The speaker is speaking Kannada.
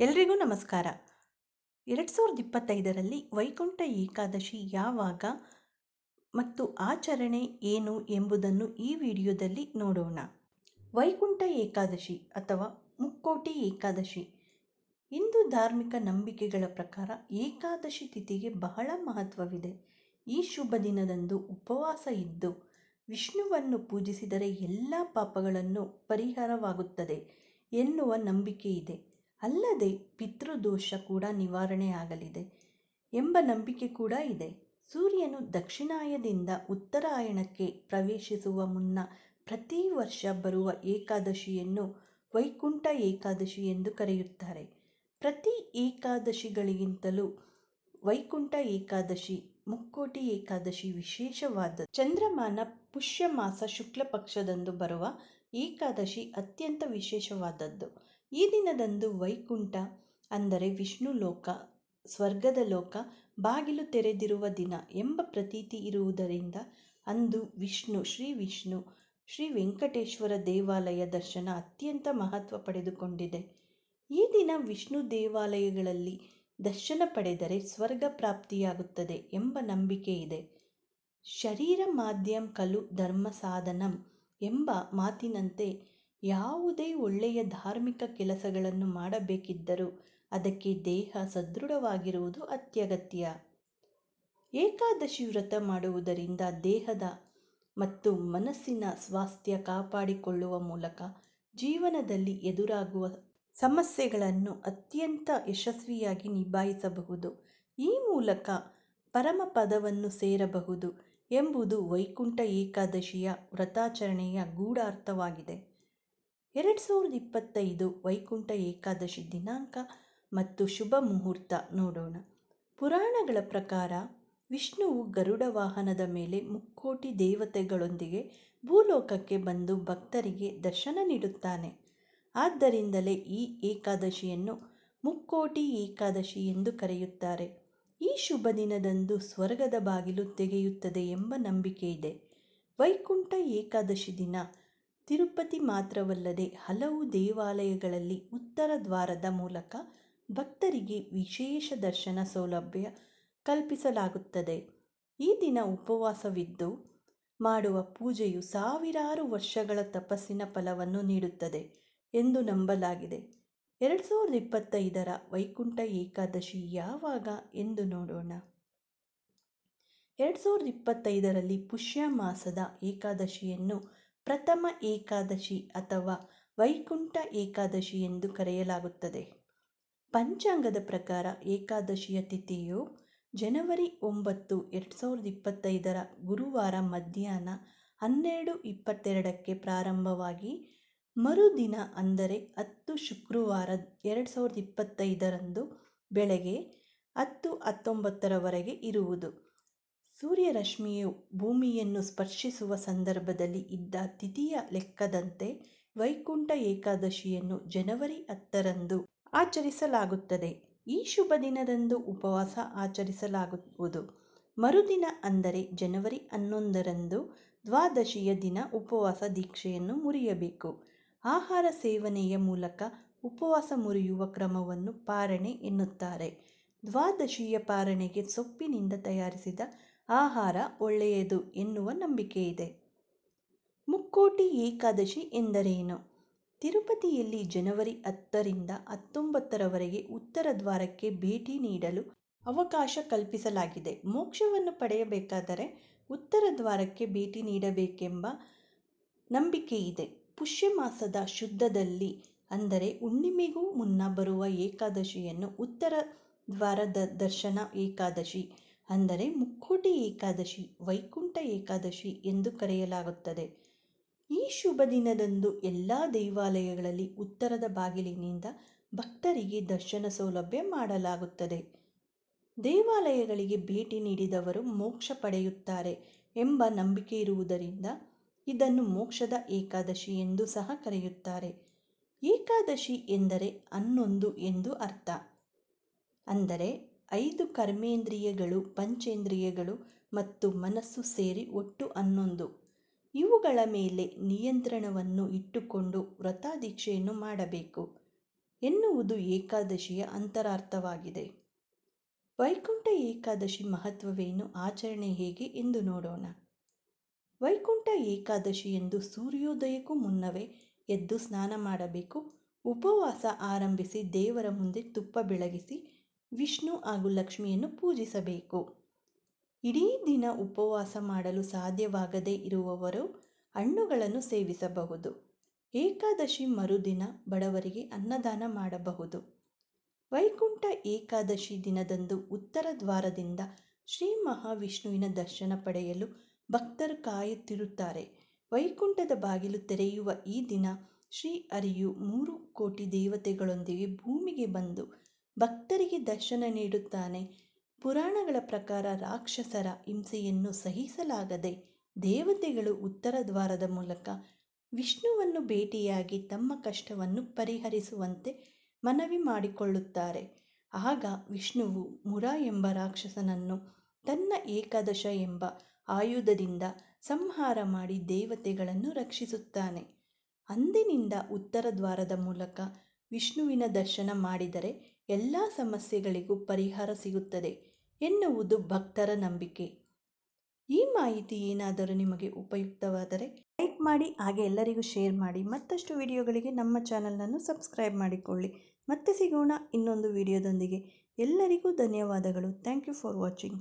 ಎಲ್ರಿಗೂ ನಮಸ್ಕಾರ. ಎರಡು ಸಾವಿರದ ಇಪ್ಪತ್ತೈದರಲ್ಲಿ ವೈಕುಂಠ ಏಕಾದಶಿ ಯಾವಾಗ ಮತ್ತು ಆಚರಣೆ ಏನು ಎಂಬುದನ್ನು ಈ ವಿಡಿಯೋದಲ್ಲಿ ನೋಡೋಣ. ವೈಕುಂಠ ಏಕಾದಶಿ ಅಥವಾ ಮುಕ್ಕೋಟಿ ಏಕಾದಶಿ. ಹಿಂದೂ ಧಾರ್ಮಿಕ ನಂಬಿಕೆಗಳ ಪ್ರಕಾರ ಏಕಾದಶಿ ತಿಥಿಗೆ ಬಹಳ ಮಹತ್ವವಿದೆ. ಈ ಶುಭ ದಿನದಂದು ಉಪವಾಸ ಇದ್ದು, ವಿಷ್ಣುವನ್ನು ಪೂಜಿಸಿದರೆ ಎಲ್ಲ ಪಾಪಗಳನ್ನು ಪರಿಹಾರವಾಗುತ್ತದೆ ಎನ್ನುವ ನಂಬಿಕೆ ಇದೆ. ಅಲ್ಲದೆ ಪಿತೃದೋಷ ಕೂಡ ನಿವಾರಣೆಯಾಗಲಿದೆ ಎಂಬ ನಂಬಿಕೆ ಕೂಡ ಇದೆ. ಸೂರ್ಯನು ದಕ್ಷಿಣಾಯದಿಂದ ಉತ್ತರಾಯಣಕ್ಕೆ ಪ್ರವೇಶಿಸುವ ಮುನ್ನ ಪ್ರತಿ ವರ್ಷ ಬರುವ ಏಕಾದಶಿಯನ್ನು ವೈಕುಂಠ ಏಕಾದಶಿ ಎಂದು ಕರೆಯುತ್ತಾರೆ. ಪ್ರತಿ ಏಕಾದಶಿಗಳಿಗಿಂತಲೂ ವೈಕುಂಠ ಏಕಾದಶಿ, ಮುಕ್ಕೋಟಿ ಏಕಾದಶಿ ವಿಶೇಷವಾದ ಚಂದ್ರಮಾನ ಪುಷ್ಯ ಮಾಸ ಶುಕ್ಲ ಪಕ್ಷದಂದು ಬರುವ ಏಕಾದಶಿ ಅತ್ಯಂತ ವಿಶೇಷವಾದದ್ದು. ಈ ದಿನದಂದು ವೈಕುಂಠ ಅಂದರೆ ವಿಷ್ಣು ಲೋಕ, ಸ್ವರ್ಗದ ಲೋಕ, ಬಾಗಿಲು ತೆರೆದಿರುವ ದಿನ ಎಂಬ ಪ್ರತೀತಿ ಇರುವುದರಿಂದ ಅಂದು ವಿಷ್ಣು, ಶ್ರೀ ವಿಷ್ಣು, ಶ್ರೀ ವೆಂಕಟೇಶ್ವರ ದೇವಾಲಯ ದರ್ಶನ ಅತ್ಯಂತ ಮಹತ್ವ ಪಡೆದುಕೊಂಡಿದೆ. ಈ ದಿನ ವಿಷ್ಣು ದೇವಾಲಯಗಳಲ್ಲಿ ದರ್ಶನ ಪಡೆದರೆ ಸ್ವರ್ಗ ಪ್ರಾಪ್ತಿಯಾಗುತ್ತದೆ ಎಂಬ ನಂಬಿಕೆ ಇದೆ. ಶರೀರ ಮಾಧ್ಯಮ ಕಲು ಧರ್ಮ ಸಾಧನಂ ಎಂಬ ಮಾತಿನಂತೆ ಯಾವುದೇ ಒಳ್ಳೆಯ ಧಾರ್ಮಿಕ ಕೆಲಸಗಳನ್ನು ಮಾಡಬೇಕಿದ್ದರೂ ಅದಕ್ಕೆ ದೇಹ ಸದೃಢವಾಗಿರುವುದು ಅತ್ಯಗತ್ಯ. ಏಕಾದಶಿ ವ್ರತ ಮಾಡುವುದರಿಂದ ದೇಹದ ಮತ್ತು ಮನಸ್ಸಿನ ಸ್ವಾಸ್ಥ್ಯ ಕಾಪಾಡಿಕೊಳ್ಳುವ ಮೂಲಕ ಜೀವನದಲ್ಲಿ ಎದುರಾಗುವ ಸಮಸ್ಯೆಗಳನ್ನು ಅತ್ಯಂತ ಯಶಸ್ವಿಯಾಗಿ ನಿಭಾಯಿಸಬಹುದು. ಈ ಮೂಲಕ ಪರಮಪದವನ್ನು ಸೇರಬಹುದು ಎಂಬುದು ವೈಕುಂಠ ಏಕಾದಶಿಯ ವ್ರತಾಚರಣೆಯ ಗೂಢಾರ್ಥವಾಗಿದೆ. ಎರಡು ಸಾವಿರದ ಇಪ್ಪತ್ತೈದು ವೈಕುಂಠ ಏಕಾದಶಿ ದಿನಾಂಕ ಮತ್ತು ಶುಭ ಮುಹೂರ್ತ ನೋಡೋಣ. ಪುರಾಣಗಳ ಪ್ರಕಾರ ವಿಷ್ಣುವು ಗರುಡ ವಾಹನದ ಮೇಲೆ ಮುಕ್ಕೋಟಿ ದೇವತೆಗಳೊಂದಿಗೆ ಭೂಲೋಕಕ್ಕೆ ಬಂದು ಭಕ್ತರಿಗೆ ದರ್ಶನ ನೀಡುತ್ತಾನೆ. ಆದ್ದರಿಂದಲೇ ಈ ಏಕಾದಶಿಯನ್ನು ಮುಕ್ಕೋಟಿ ಏಕಾದಶಿ ಎಂದು ಕರೆಯುತ್ತಾರೆ. ಈ ಶುಭ ದಿನದಂದು ಸ್ವರ್ಗದ ಬಾಗಿಲು ತೆಗೆಯುತ್ತದೆ ಎಂಬ ನಂಬಿಕೆ ಇದೆ ವೈಕುಂಠ ಏಕಾದಶಿ ದಿನ ತಿರುಪತಿ ಮಾತ್ರವಲ್ಲದೆ ಹಲವು ದೇವಾಲಯಗಳಲ್ಲಿ ಉತ್ತರ ದ್ವಾರದ ಮೂಲಕ ಭಕ್ತರಿಗೆ ವಿಶೇಷ ದರ್ಶನ ಸೌಲಭ್ಯ ಕಲ್ಪಿಸಲಾಗುತ್ತದೆ. ಈ ದಿನ ಉಪವಾಸವಿದ್ದು ಮಾಡುವ ಪೂಜೆಯು ಸಾವಿರಾರು ವರ್ಷಗಳ ತಪಸ್ಸಿನ ಫಲವನ್ನು ನೀಡುತ್ತದೆ ಎಂದು ನಂಬಲಾಗಿದೆ. ಎರಡು ಸಾವಿರದ ಇಪ್ಪತ್ತೈದರ ವೈಕುಂಠ ಏಕಾದಶಿ ಯಾವಾಗ ಎಂದು ನೋಡೋಣ. ಎರಡು ಸಾವಿರದ ಇಪ್ಪತ್ತೈದರಲ್ಲಿ ಪುಷ್ಯ ಮಾಸದ ಏಕಾದಶಿಯನ್ನು ಪ್ರಥಮ ಏಕಾದಶಿ ಅಥವಾ ವೈಕುಂಠ ಏಕಾದಶಿ ಎಂದು ಕರೆಯಲಾಗುತ್ತದೆ. ಪಂಚಾಂಗದ ಪ್ರಕಾರ ಏಕಾದಶಿಯ ತಿಥಿಯು ಜನವರಿ ಒಂಬತ್ತು, ಎರಡು ಸಾವಿರದ ಇಪ್ಪತ್ತೈದರ ಗುರುವಾರ ಮಧ್ಯಾಹ್ನ ಹನ್ನೆರಡು ಇಪ್ಪತ್ತೆರಡಕ್ಕೆ ಪ್ರಾರಂಭವಾಗಿ ಮರುದಿನ ಅಂದರೆ ಹತ್ತು ಶುಕ್ರವಾರ, ಎರಡು ಸಾವಿರದ ಇಪ್ಪತ್ತೈದರಂದು ಬೆಳಗ್ಗೆ ಹತ್ತು ಹತ್ತೊಂಬತ್ತರವರೆಗೆ ಇರುವುದು. ಸೂರ್ಯರಶ್ಮಿಯು ಭೂಮಿಯನ್ನು ಸ್ಪರ್ಶಿಸುವ ಸಂದರ್ಭದಲ್ಲಿ ಇದ್ದ ತಿಥಿಯ ಲೆಕ್ಕದಂತೆ ವೈಕುಂಠ ಏಕಾದಶಿಯನ್ನು ಜನವರಿ ಹತ್ತರಂದು ಆಚರಿಸಲಾಗುತ್ತದೆ. ಈ ಶುಭ ದಿನದಂದು ಉಪವಾಸ ಆಚರಿಸಲಾಗುವುದು. ಮರುದಿನ ಅಂದರೆ ಜನವರಿ ಹನ್ನೊಂದರಂದು ದ್ವಾದಶಿಯ ದಿನ ಉಪವಾಸ ದೀಕ್ಷೆಯನ್ನು ಮುರಿಯಬೇಕು. ಆಹಾರ ಸೇವನೆಯ ಮೂಲಕ ಉಪವಾಸ ಮುರಿಯುವ ಕ್ರಮವನ್ನು ಪಾರಣೆ ಎನ್ನುತ್ತಾರೆ. ದ್ವಾದಶಿಯ ಪಾರಣೆಗೆ ಸೊಪ್ಪಿನಿಂದ ತಯಾರಿಸಿದ ಆಹಾರ ಒಳ್ಳೆಯದು ಎನ್ನುವ ನಂಬಿಕೆ ಇದೆ ಮುಕ್ಕೋಟಿ ಏಕಾದಶಿ ಎಂದರೇನು? ತಿರುಪತಿಯಲ್ಲಿ ಜನವರಿ ಹತ್ತರಿಂದ ಹತ್ತೊಂಬತ್ತರವರೆಗೆ ಉತ್ತರ ದ್ವಾರಕ್ಕೆ ಭೇಟಿ ನೀಡಲು ಅವಕಾಶ ಕಲ್ಪಿಸಲಾಗಿದೆ. ಮೋಕ್ಷವನ್ನು ಪಡೆಯಬೇಕಾದರೆ ಉತ್ತರ ದ್ವಾರಕ್ಕೆ ಭೇಟಿ ನೀಡಬೇಕೆಂಬ ನಂಬಿಕೆ ಇದೆ ಪುಷ್ಯ ಮಾಸದ ಶುದ್ಧದಲ್ಲಿ ಅಂದರೆ ಹುಣ್ಣಿಮೆಗೂ ಮುನ್ನ ಬರುವ ಏಕಾದಶಿಯನ್ನು ಉತ್ತರ ದ್ವಾರದ ದರ್ಶನ ಏಕಾದಶಿ ಅಂದರೆ ಮುಕ್ಕೋಟಿ ಏಕಾದಶಿ, ವೈಕುಂಠ ಏಕಾದಶಿ ಎಂದು ಕರೆಯಲಾಗುತ್ತದೆ. ಈ ಶುಭ ದಿನದಂದು ಎಲ್ಲ ದೇವಾಲಯಗಳಲ್ಲಿ ಉತ್ತರದ ಬಾಗಿಲಿನಿಂದ ಭಕ್ತರಿಗೆ ದರ್ಶನ ಸೌಲಭ್ಯ ಮಾಡಲಾಗುತ್ತದೆ. ದೇವಾಲಯಗಳಿಗೆ ಭೇಟಿ ನೀಡಿದವರು ಮೋಕ್ಷ ಪಡೆಯುತ್ತಾರೆ ಎಂಬ ನಂಬಿಕೆ ಇರುವುದರಿಂದ ಇದನ್ನು ಮೋಕ್ಷದ ಏಕಾದಶಿ ಎಂದು ಸಹ ಕರೆಯುತ್ತಾರೆ. ಏಕಾದಶಿ ಎಂದರೆ ಹನ್ನೊಂದು ಎಂದು ಅರ್ಥ. ಅಂದರೆ ಐದು ಕರ್ಮೇಂದ್ರಿಯಗಳು, ಪಂಚೇಂದ್ರಿಯಗಳು ಮತ್ತು ಮನಸ್ಸು ಸೇರಿ ಒಟ್ಟು ಹನ್ನೊಂದು. ಇವುಗಳ ಮೇಲೆ ನಿಯಂತ್ರಣವನ್ನು ಇಟ್ಟುಕೊಂಡು ವ್ರತಾದೀಕ್ಷೆಯನ್ನು ಮಾಡಬೇಕು. ಎನ್ನುವುದು ಏಕಾದಶಿಯ ಅಂತರಾರ್ಥವಾಗಿದೆ. ವೈಕುಂಠ ಏಕಾದಶಿ ಮಹತ್ವವೇನು, ಆಚರಣೆ ಹೇಗೆ ಎಂದು ನೋಡೋಣ. ವೈಕುಂಠ ಏಕಾದಶಿ ಎಂದು ಸೂರ್ಯೋದಯಕ್ಕೂ ಮುನ್ನವೇ ಎದ್ದು ಸ್ನಾನ ಮಾಡಬೇಕು. ಉಪವಾಸ ಆರಂಭಿಸಿ ದೇವರ ಮುಂದೆ ತುಪ್ಪ ಬೆಳಗಿಸಿ ವಿಷ್ಣು ಹಾಗೂ ಲಕ್ಷ್ಮಿಯನ್ನು ಪೂಜಿಸಬೇಕು. ಇಡೀ ದಿನ ಉಪವಾಸ ಮಾಡಲು ಸಾಧ್ಯವಾಗದೇ ಇರುವವರು ಹಣ್ಣುಗಳನ್ನು ಸೇವಿಸಬಹುದು. ಏಕಾದಶಿ ಮರುದಿನ ಬಡವರಿಗೆ ಅನ್ನದಾನ ಮಾಡಬಹುದು. ವೈಕುಂಠ ಏಕಾದಶಿ ದಿನದಂದು ಉತ್ತರ ದ್ವಾರದಿಂದ ಶ್ರೀ ಮಹಾವಿಷ್ಣುವಿನ ದರ್ಶನ ಪಡೆಯಲು ಭಕ್ತರು ಕಾಯುತ್ತಿರುತ್ತಾರೆ. ವೈಕುಂಠದ ಬಾಗಿಲು ತೆರೆಯುವ ಈ ದಿನ ಶ್ರೀ ಹರಿಯು ಮೂರು ಕೋಟಿ ದೇವತೆಗಳೊಂದಿಗೆ ಭೂಮಿಗೆ ಬಂದು ಭಕ್ತರಿಗೆ ದರ್ಶನ ನೀಡುತ್ತಾನೆ. ಪುರಾಣಗಳ ಪ್ರಕಾರ ರಾಕ್ಷಸರ ಹಿಂಸೆಯನ್ನು ಸಹಿಸಲಾಗದೆ ದೇವತೆಗಳು ಉತ್ತರ ದ್ವಾರದ ಮೂಲಕ ವಿಷ್ಣುವನ್ನು ಭೇಟಿಯಾಗಿ ತಮ್ಮ ಕಷ್ಟವನ್ನು ಪರಿಹರಿಸುವಂತೆ ಮನವಿ ಮಾಡಿಕೊಳ್ಳುತ್ತಾರೆ. ಆಗ ವಿಷ್ಣುವು ಮುರ ಎಂಬ ರಾಕ್ಷಸನನ್ನು ತನ್ನ ಏಕಾದಶ ಎಂಬ ಆಯುಧದಿಂದ ಸಂಹಾರ ಮಾಡಿ ದೇವತೆಗಳನ್ನು ರಕ್ಷಿಸುತ್ತಾನೆ. ಅಂದಿನಿಂದ ಉತ್ತರ ದ್ವಾರದ ಮೂಲಕ ವಿಷ್ಣುವಿನ ದರ್ಶನ ಮಾಡಿದರೆ ಎಲ್ಲ ಸಮಸ್ಯೆಗಳಿಗೂ ಪರಿಹಾರ ಸಿಗುತ್ತದೆ ಎನ್ನುವುದು ಭಕ್ತರ ನಂಬಿಕೆ. ಈ ಮಾಹಿತಿ ಏನಾದರೂ ನಿಮಗೆ ಉಪಯುಕ್ತವಾದರೆ ಲೈಕ್ ಮಾಡಿ, ಹಾಗೆ ಎಲ್ಲರಿಗೂ ಶೇರ್ ಮಾಡಿ. ಮತ್ತಷ್ಟು ವಿಡಿಯೋಗಳಿಗೆ ನಮ್ಮ ಚಾನಲನ್ನು ಸಬ್ಸ್ಕ್ರೈಬ್ ಮಾಡಿಕೊಳ್ಳಿ. ಮತ್ತೆ ಸಿಗೋಣ ಇನ್ನೊಂದು ವಿಡಿಯೋದೊಂದಿಗೆ. ಎಲ್ಲರಿಗೂ ಧನ್ಯವಾದಗಳು. Thank you for watching.